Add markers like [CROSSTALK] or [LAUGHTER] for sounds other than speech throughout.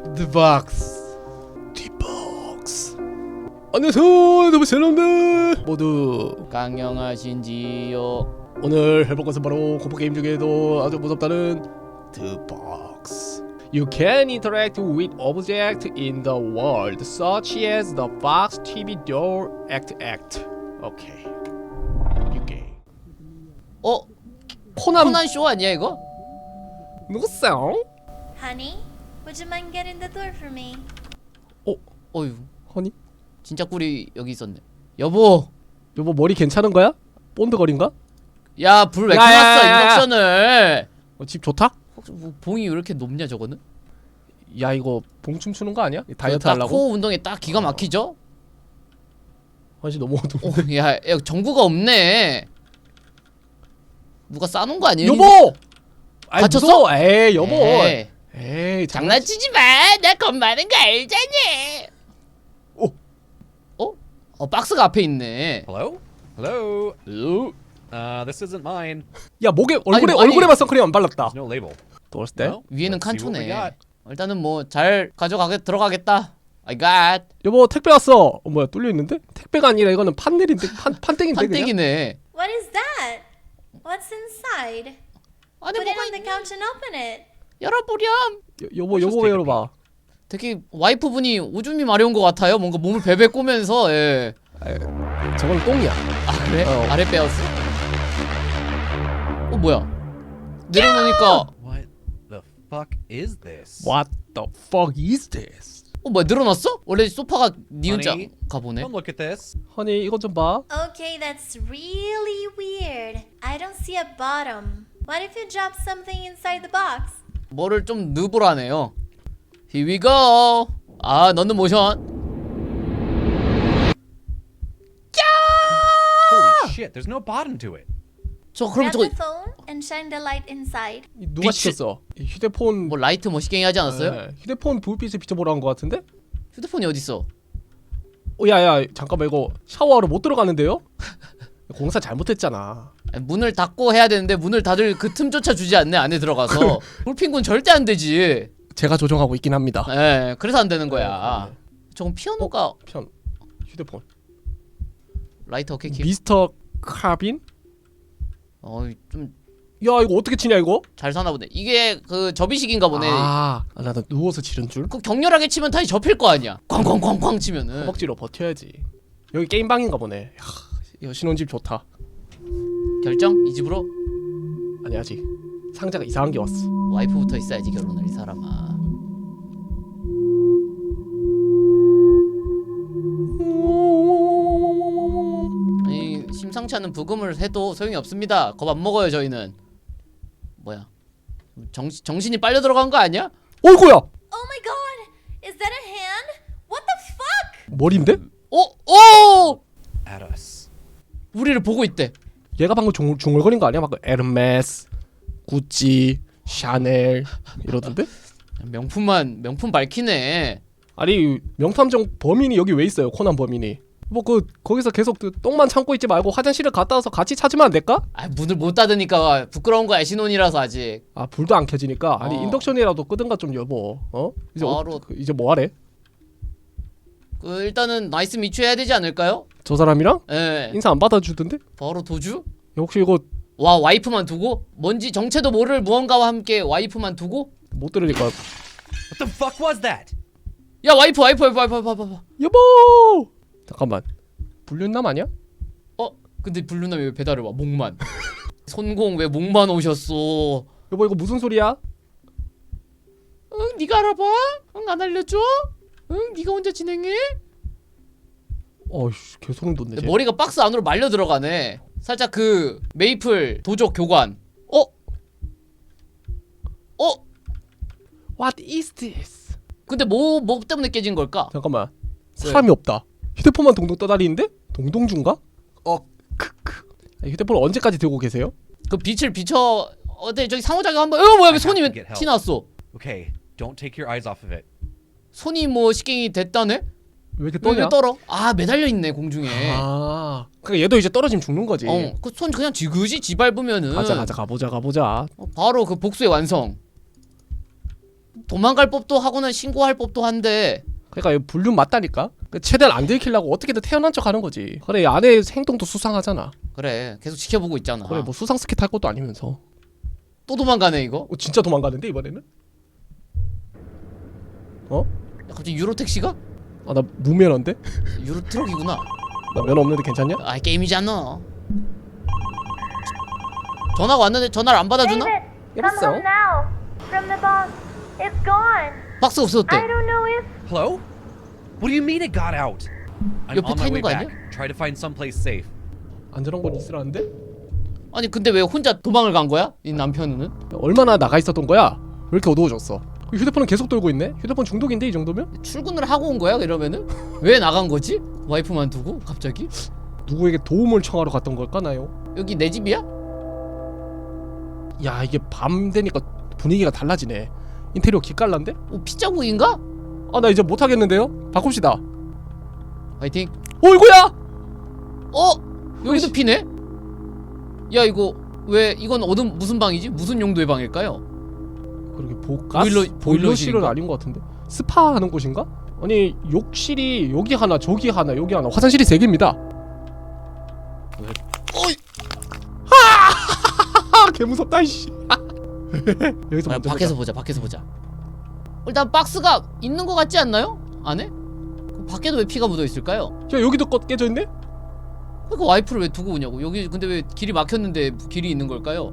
The Box. The Box. 안녕하세요, 여러분 여러분들 모두 강령하신지요 오늘 해볼 것은 바로 공포 게임 중에도 아주 무섭다는 The Box. You can interact with objects in the world, such as the box, TV, door, act, act. Okay. You game. 어? 코난 코난 쇼 아니야 이거? 누구세요? Honey, would you mind getting the door for me? 어휴 허니? 진짜 꿀이 여기 있었네 여보 여보 머리 괜찮은 거야? 본드 거린가? 야 불 왜 야, 야, 야, 켜놨어 야. 인덕션을 어, 집 좋다? 혹시 뭐 봉이 왜 이렇게 높냐 저거는? 야 이거 봉춤 추는 거 아니야? 다이어트 딱 하려고? 코 운동에 딱 기가 막히죠? 훨씬 너무 어두워 어, 야, 야 전구가 없네 누가 싸놓은 거 아니에요? 여보! 아이 갇혔어? 무서워 에이 여보 에이, 에이 장난치지 마 나 겁 많은 거 알잖니 오. 어? 어 박스가 앞에 있네 Hello? Hello? 어? Uh, this isn't mine. 야 목에 얼굴에 아니, 얼굴에만 선크림 안 발랐다 There's no label. 도었을 때 Well, 위에는 let's see what we 칸초네 got. 일단은 뭐 잘 가져가게 들어가겠다 I got 여보 택배 왔어 어 뭐야 뚫려 있는데? 택배가 아니라 이거는 판넬인데 판 판땡인데 그냥? 판때기네 What is that? What's inside? 안에 Put it on the couch and open it. 열어보렴 여, 여보 여보 왜 열어봐 되게 와이프분이 오줌이 마려운 것 같아요 뭔가 몸을 베베 꼬면서 예. 저건 똥이야 아 그래? 어. 아래 빼었어? 어 뭐야 내려놓으니까 What the fuck is this? What the fuck is this? 어 뭐야 늘어났어? 원래 소파가 니은자 아니. 가보네 Come look at this. 허니 이것 좀봐 Okay, that's really weird. I don't see a bottom. What if you drop something inside the box? 뭐를 좀 느불하네요 Here we go 아 넣는 모션 Holy shit, there's no bottom to it. 저 그럼 Grab 저거 the phone and shine the light inside. 이 누가 미치- 시켰어? 이 휴대폰 뭐 라이트 멋있게 하지 않았어요? 네, 휴대폰 불빛을 비춰보라는 것 같은데? 휴대폰이 어딨어? 어, 야야 잠깐만 이거 샤워하러 못 들어가는데요? [LAUGHS] 공사 잘못했잖아 문을 닫고 해야 되는데 문을 닫을 그 틈조차 주지 않네 안에 들어가서. 불핑군 절대 안 되지. 제가 조정하고 있긴 합니다. 예 그래서 안 되는 거야. 네, 저건 피아노가 편 휴대폰. 라이터 오케이 키 미스터 카빈? 어좀 야 이거 어떻게 치냐 이거? 잘 사나 보네. 이게 그 접이식인가 보네. 아, 아 나도 누워서 지른 줄? 그 격렬하게 치면 다시 접힐 거 아니야. 쾅쾅쾅쾅 치면은. 허벅지로 버텨야지. 여기 게임방인가 보네. 야, 이거 신혼집 좋다 결정? 이 집으로? 아니 아직 상자가 이상한 게 왔어 와이프부터 있어야지 결혼할 이 사람아 아니 심상치 않은 부금을 해도 소용이 없습니다 겁 안 먹어요 저희는 뭐야 정, 정신이 빨려 들어간 거 아니야? 어이구야 Oh my god! Is that a hand? What the fuck? 머리인데? 어? 오! At us. 우리를 보고 있대 얘가 방금 중얼, 중얼거린 거 아니야? 막 에르메스 구찌 샤넬 이러던데? 명품만 명품 밝히네 아니 명탐정 범인이 여기 왜 있어요 코난 범인이 뭐 그 거기서 계속 그 똥만 참고 있지 말고 화장실을 갔다 와서 같이 찾으면 안 될까? 아 문을 못 닫으니까 부끄러운 거야 신혼이라서 아직 아 불도 안 켜지니까 아니 어. 인덕션이라도 끄든가 좀 여보 어? 이제 바로- 이제 뭐 하래? 그 일단은 나이스 미추 해야 되지 않을까요? 저 사람이랑? 예 인사 안 받아주던데? 바로 도주? 혹시 이거 와 와이프만 두고? 뭔지 정체도 모를 무언가와 함께 와이프만 두고? 못 들으니까 What the fuck was that? 야 와이프 와이프 와이프 와이프 와이프 와이프 여보 잠깐만 불륜남 아니야? 어? 근데 블루남이 왜 배달을 와 목만 [LAUGHS] 손공 왜 목만 오셨어 여보 이거 무슨 소리야? 응 니가 알아봐? 응 안 알려줘? 응 니가 혼자 진행해? 어이씨 개소름 돋네 쟤. 머리가 박스 안으로 말려 들어가네 살짝 그 메이플 도적 교관 어? 어? What is this? 근데 뭐, 뭐 때문에 깨진 걸까? 잠깐만 네. 사람이 없다 휴대폰만 동동 떠다니는데? 동동중가? 어 크크 아, 휴대폰 언제까지 들고 계세요? 그 빛을 비춰 어때 저기 상호작용 한번 어 뭐야 왜 손이 왜. 티 났어 Okay, don't take your eyes off of it. 손이 뭐 식갱이 됐다네? 왜 이렇게 왜, 떠냐? 왜 떨어? 아 매달려 있네 공중에 아 그러니까 얘도 이제 떨어지면 죽는 거지 어, 그 손 그냥 지그시 지밟으면은 가자 가자 가보자 가보자 어, 바로 그 복수의 완성 도망갈 법도 하고는 신고할 법도 한데 그러니까 이거 불륜 맞다니까. 그 최대한 안 들키려고 어떻게든 태어난 척 하는 거지. 그래 이 아내 행동도 수상하잖아. 그래 계속 지켜보고 있잖아. 그래 뭐 수상 스키 탈 것도 아니면서. 또 도망가네 이거. 어, 진짜 도망가는데 이번에는? 어? 야, 갑자기 유로 택시가? 아 나 무면허인데? [LAUGHS] 유로 트럭이구나. 나 면허 없는데 괜찮냐? 아 게임이잖아. 전화가 왔는데 전화를 안 받아주나? David, come 여보세요? home now. From the box. It's gone. 박스 없어졌대. I don't know if Hello? What do you mean it got out? I'm 옆에 on 타 my 있는 way 거 back. 아니야? Try to find someplace safe. 안전한 건 있으라는데? 아니 근데 왜 혼자 도망을 간 거야? 이 남편은? 얼마나 나가 있었던 거야? 왜 이렇게 어두워졌어? 휴대폰은 계속 돌고 있네? 휴대폰 중독인데 이 정도면? 출근을 하고 온 거야 이러면은? 왜 나간 거지? 와이프만 두고 갑자기? 누구에게 도움을 청하러 갔던 걸까 나요? 여기 내 집이야? 야 이게 밤 되니까 분위기가 달라지네 인테리어 기깔난데? 어, 피자국인가? 아 나 이제 못하겠는데요? 바꿉시다 화이팅. 어이구야! 어? 여기도 피네? 야 이거 왜 이건 어떤 무슨 방이지? 무슨 용도의 방일까요? 그러게 보, 가스, 보일러- 보일러실은? 아닌 것 같은데 스파 하는 곳인가? 아니 욕실이 여기 하나 저기 하나 여기 하나 화장실이 세 개입니다 어이! 아 개무섭다 이씨 여기서 아, 먼저 밖에서 보자. 보자 밖에서 보자 일단 박스가 있는 것 같지 않나요? 안에? 그럼 밖에도 왜 피가 묻어 있을까요? 야 여기도 꺼 깨져 있네? 그러니까 와이프를 왜 두고 오냐고 여기 근데 왜 길이 막혔는데 길이 있는 걸까요?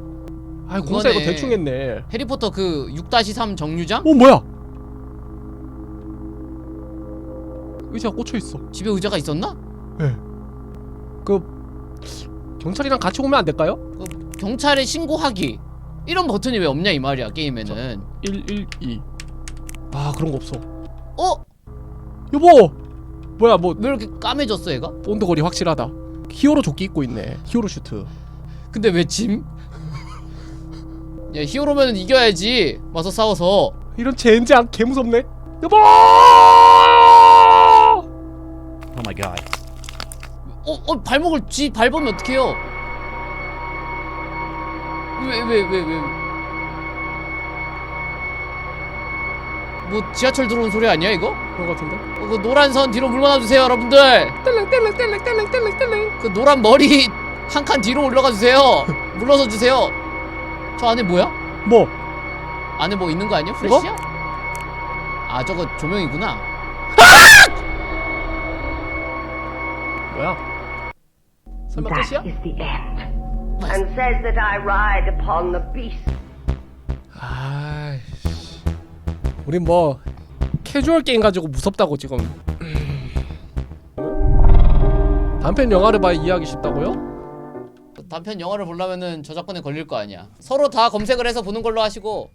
아 공사 이거 그거네. 대충 했네 해리포터 그 6-3 정류장? 어 뭐야 의자가 꽂혀있어 집에 의자가 있었나? 그 경찰이랑 같이 오면 안 될까요? 그 경찰에 신고하기 이런 버튼이 왜 없냐 이 말이야 게임에는 112. 아 그런 거 없어. 어? 여보. 뭐야 뭐 왜 이렇게 까매졌어 얘가? 본드거리 확실하다. 히어로 조끼 입고 있네. 히어로 슈트. 근데 왜 짐? 야 히어로면 이겨야지 와서 싸워서 이런 젠장 개 무섭네. 여보. Oh my god. 어, 어 발목을 쥐 밟으면 어떡해요? 왜 왜 왜 왜, 뭐 지하철 들어온 소리 아니야 이거? 그런 거 같은데. 어, 그 노란 선 뒤로 물러나 주세요 여러분들 뗄랭 뗄랭 뗄랭 뗄랭 뗄랭 뗄랭. 그 노란 머리 [LAUGHS] 한 칸 뒤로 올라가 주세요 물러서 주세요 저 안에 뭐야? 뭐? 안에 뭐 있는 거 아니야? 프레시야? 아 저거 조명이구나 뭐야? 설마 끝이야? That is the end. And says that I ride upon the beast. 아이씨. 우린 뭐 캐주얼 게임 가지고 무섭다고 지금. 단편 영화를 봐야 이해하기 쉽다고요? 단편 영화를 보려면은 저작권에 걸릴 거 아니야. 서로 다 검색을 해서 보는 걸로 하시고